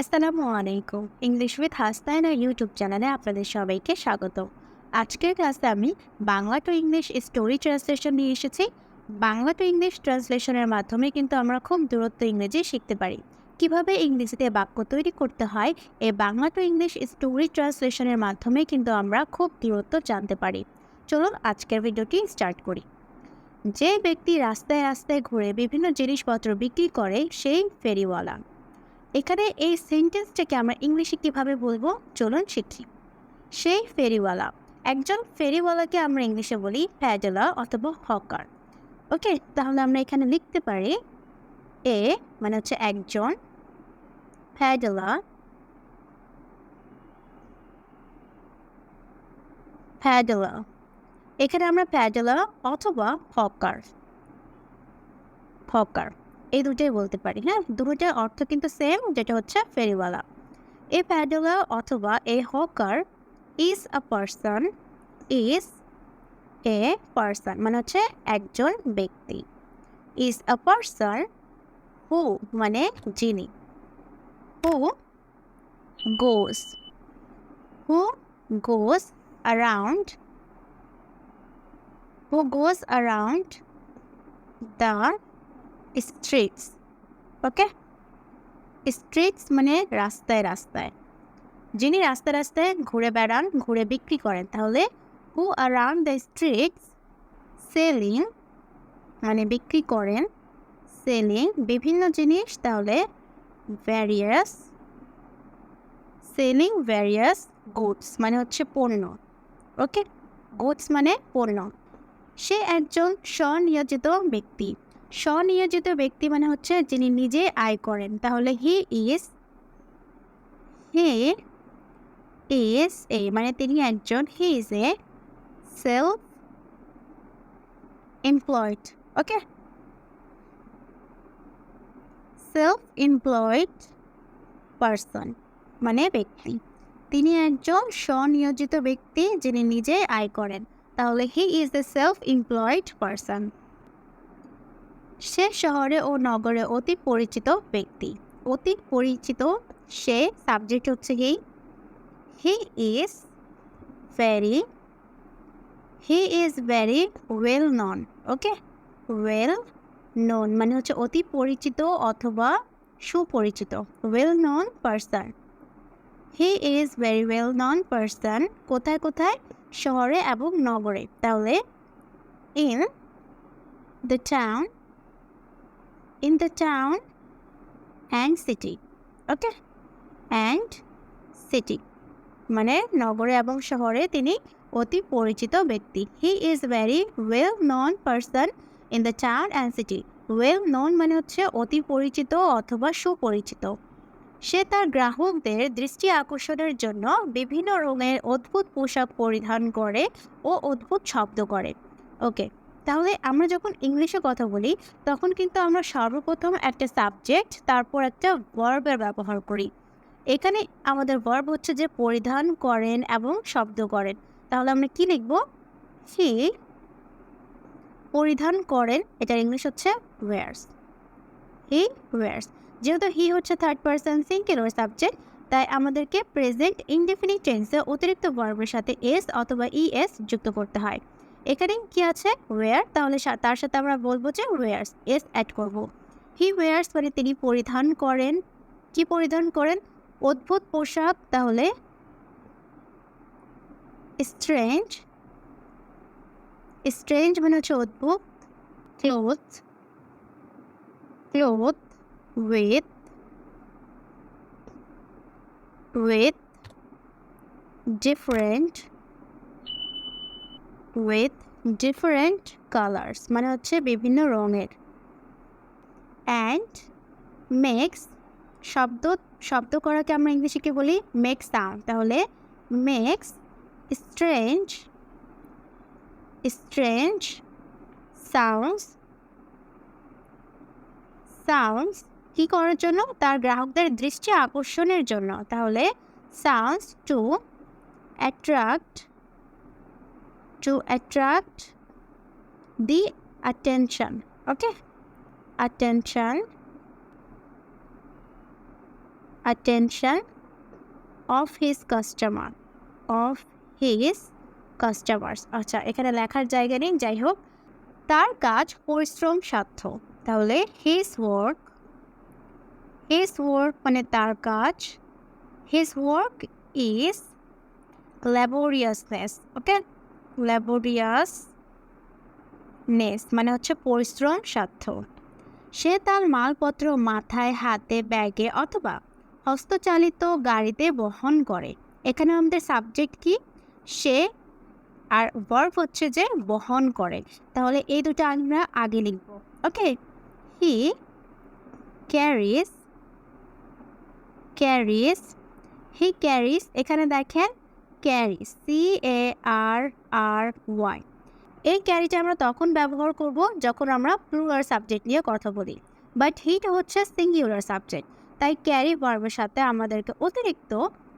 আসসালামু আলাইকুম। English with Hasnaina YouTube চ্যানেলে আপনাদের সবাইকে স্বাগত আজকের ক্লাসে আমি Bangla to English story translation নিয়ে এসেছি। বাংলা টু ইংলিশ ট্রান্সলেশনের মাধ্যমে কিন্তু আমরা খুব দূরত্ব ইংরেজি শিখতে পারি। কীভাবে ইংরেজিতে বাক্য তৈরি করতে হয়, এই বাংলা টু ইংলিশ স্টোরি ট্রান্সলেশনের মাধ্যমে কিন্তু আমরা খুব দূরত্ব জানতে পারি। চলুন আজকের ভিডিওটি স্টার্ট করি। যে ব্যক্তি রাস্তায় রাস্তায় ঘুরে বিভিন্ন জিনিসপত্র বিক্রি করে, সেই ফেরিওয়ালা। এখানে এই সেন্টেন্সটাকে আমরা ইংলিশে কীভাবে বলব? চলুন শিখি। সেই ফেরিওয়ালা একজন ফেরিওয়ালাকে আমরা ইংলিশে বলি প্যাডেলা অথবা হকার ওকে তাহলে আমরা এখানে লিখতে পারি এ মানে হচ্ছে একজন প্যাডেলা প্যাডেলা এখানে আমরা প্যাডেলা অথবা হকার হকার এই দুটোই বলতে পারি হ্যাঁ? দুটোটার অর্থ কিন্তু সেম যেটা হচ্ছে ফেরিওয়ালা এ প্যাডেলা অথবা a hawker is a person is a person মানে হচ্ছে একজন ব্যক্তি। ইজ আ পারসন হু মানে যিনি। Who goes who goes around, who goes around the streets okay streets মানে রাস্তায় রাস্তায়। যিনি রাস্তায় রাস্তায় ঘুরে বেড়ান, ঘুরে বিক্রি করেন, তাহলে who around the streets selling মানে বিক্রি করেন সেলিং বিভিন্ন জিনিস, তাহলে ভ্যারিয়াস সেলিং ভ্যারিয়াস গুডস মানে হচ্ছে পণ্য। ওকে গুডস মানে পণ্য। সে একজন স্বনিয়োজিত ব্যক্তি। স্বনিয়োজিত ব্যক্তি মানে হচ্ছে যিনি নিজে আয় করেন। তাহলে হি ইজ হি ইজ এ মানে তিনি একজন he is a self employed okay self employed person মানে ব্যক্তি। তিনি একজন স্বনিয়োজিত ব্যক্তি যিনি নিজে আয় করেন। তাহলে he is a self employed person সে শহরে ও নগরে অতি পরিচিত ব্যক্তি। অতি পরিচিত সে সাবজেক্ট হচ্ছে he he is very he is very well known okay well known মানে হচ্ছে অতি পরিচিত অথবা সুপরিচিত well known person he is very well known person কোথায় কোথায়? শহরে এবং নগরে। তাহলে in the town in the town and city okay and city মানে নগরে এবং শহরে তিনি অতি পরিচিত ব্যক্তি। He is very well known person in the town and city well known মানে হচ্ছে অতি পরিচিত অথবা সুপরিচিত। সে তার গ্রাহকদের দৃষ্টি আকর্ষণের জন্য বিভিন্ন রঙের অদ্ভুত পোশাক পরিধান করে ও অদ্ভুত শব্দ করে ওকে তাহলে আমরা যখন ইংলিশে কথা বলি, তখন কিন্তু আমরা সর্বপ্রথম একটা সাবজেক্ট তারপর একটা ভার্বের ব্যবহার করি। এখানে আমাদের ভার্ব হচ্ছে যে পরিধান করেন এবং শব্দ করেন। তাহলে আমরা কি লিখব? হি পরিধান করেন, এটার ইংলিশ হচ্ছে ওয়ার্স হি ওয়ার্স যেহেতু হি হচ্ছে থার্ড পার্সন সিঙ্গেল সাবজেক্ট তাই আমাদেরকে প্রেজেন্ট ইনডেফিনিট টেন্সে অতিরিক্ত ভার্বের সাথে এস অথবা ই এস যুক্ত করতে হয়। এখানে কি আছে? ওয়ার তাহলে তার সাথে আমরা বলব যে ওয়ার্স এস অ্যাড করব। হি ওয়ার্স মানে তিনি পরিধান করেন। কি পরিধান করেন? অদ্ভুত পোশাক, তাহলে স্ট্রেঞ্জ স্ট্রেঞ্জ মানে হচ্ছে অদ্ভুত। Cloth cloth with with different with different colours মানে হচ্ছে বিভিন্ন রঙের। অ্যান্ড মেক্স শব্দ শব্দ করাকে আমরা ইংলিশে কি বলি? মেক সাউন্ড তাহলে makes strange strange sounds sounds কী করার জন্য? তার গ্রাহকদের দৃষ্টি আকর্ষণের জন্য। তাহলে sounds to attract to attract the attention okay attention attention of his customer of his customers আচ্ছা এখানে লেখার জায়গা নেই যাই হোক তার কাজ পরিশ্রম সাধ্য তাহলে হিজ ওয়ার্ক হিজ ওয়ার্ক মানে তার কাজ his work is laboriousness okay laboriousness মানে হচ্ছে পরিশ্রম সাধ্য। সে তার মালপত্র মাথায়, হাতে, ব্যাগে অথবা হস্তচালিত গাড়িতে বহন করে। এখানে আমাদের সাবজেক্ট কি? সে আর ভার্ব হচ্ছে যে বহন করে। তাহলে এই দুটো আমরা আগে লিখব। ওকে? হি ক্যারিস ক্যারিস হি ক্যারিস এখানে দেখেন carry C A R R Y এই ক্যারিটা আমরা তখন ব্যবহার করব যখন আমরা প্লুরাল সাবজেক্ট নিয়ে কথা বলি। বাট হিট হচ্ছে সিঙ্গুলার সাবজেক্ট তাই ক্যারি ভার্বের সাথে আমাদেরকে অতিরিক্ত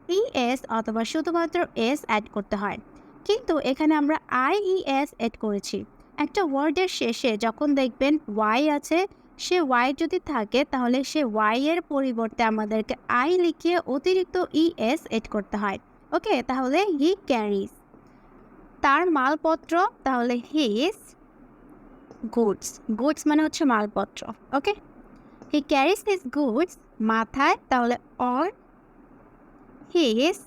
ই এস অথবা শুধুমাত্র এস অ্যাড করতে হয়। কিন্তু এখানে আমরা আই ই এস অ্যাড করেছি। একটা ওয়ার্ডের শেষে যখন দেখবেন ওয়াই আছে, সে ওয়াই যদি থাকে তাহলে সে ওয়াই এর পরিবর্তে আমাদেরকে আই লিখিয়ে অতিরিক্ত ই এস এড করতে হয়। ওকে, তাহলে হি ক্যারিজ। তার মালপত্র, তাহলে হিজ গুডস। গুডস মানে হচ্ছে মালপত্র, okay? He carries his goods মাথায়, তাহলে অর হিজ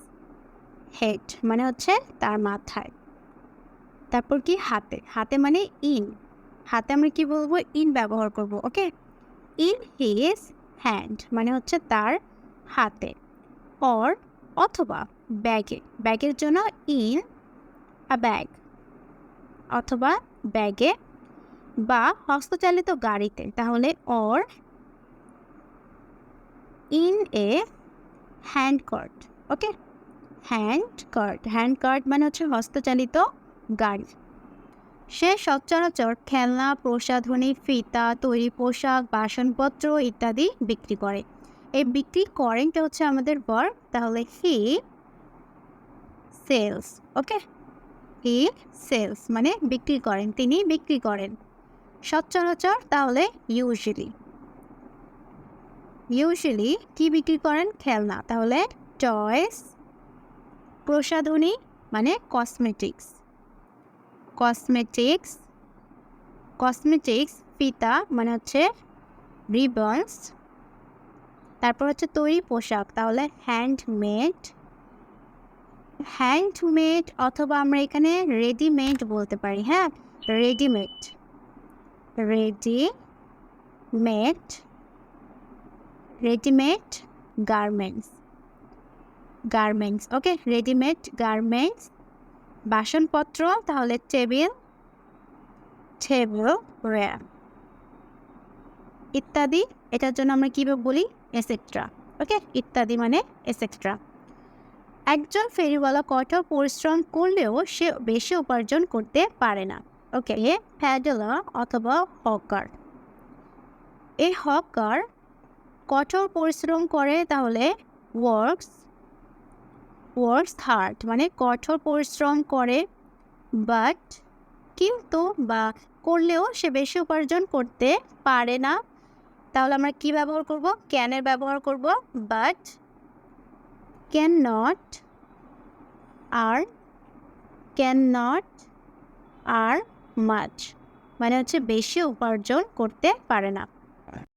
হেড মানে হচ্ছে তার মাথায়। তারপর কি? হাতে। হাতে মানে ইন। হাতে আমরা কি বলব? ইন ব্যবহার করব, ওকে? ইন হিজ হ্যান্ড মানে হচ্ছে তার হাতে। অর অথবা ব্যাগে, ব্যাগের জন্য ইন আ ব্যাগ অথবা ব্যাগে বা হস্তচালিত গাড়িতে, তাহলে or in a hand cart okay hand cart hand cart মানে হচ্ছে হস্তচালিত গাড়ি। সে সচরাচর খেলনা, প্রসাধনী, ফিতা, তৈরি পোশাক, বাসনপত্র ইত্যাদি বিক্রি করে। এই বিক্রি করেনটা হচ্ছে আমাদের বর, তাহলে he sales okay he sells মানে বিক্রি করেন, তিনি বিক্রি করেন। সচরাচর তাহলে ইউজুয়ালি ইউজুয়ালি কি বিক্রি করেন? খেলনা, তাহলে টয়েস প্রসাধনী মানে কসমেটিক্স কসমেটিক্স কসমেটিক্স ফিতা মানে হচ্ছে রিবনস তারপর হচ্ছে তৈরি পোশাক, তাহলে হ্যান্ডমেড হ্যান্ডমেড অথবা আমরা এখানে রেডিমেড বলতে পারি হ্যাঁ? Readymade readymade readymade garments garments okay readymade garments বাসনপত্র, তাহলে টেবিল টেবিল র্যাম ইত্যাদি, এটার জন্য আমরা কীভাবে বলি? এসেক্ট্রা ওকে ইত্যাদি মানে এসেট্রা একজন ফেরিওয়ালা কঠোর পরিশ্রম করলেও সে বেশি উপার্জন করতে পারে না। ওকে এ প্যাডেলা অথবা হকার। এই হকার কঠোর পরিশ্রম করে তাহলে ওয়ার্কস ওয়ার্কস হার্ড মানে কঠোর পরিশ্রম করে বাট কিন্তু বা করলেও সে বেশি উপার্জন করতে পারে না। তাহলে আমরা কি ব্যবহার করব? ক্যানের ব্যবহার করব but can not R can not আর মাছ মানে হচ্ছে বেশি উপার্জন করতে পারে না।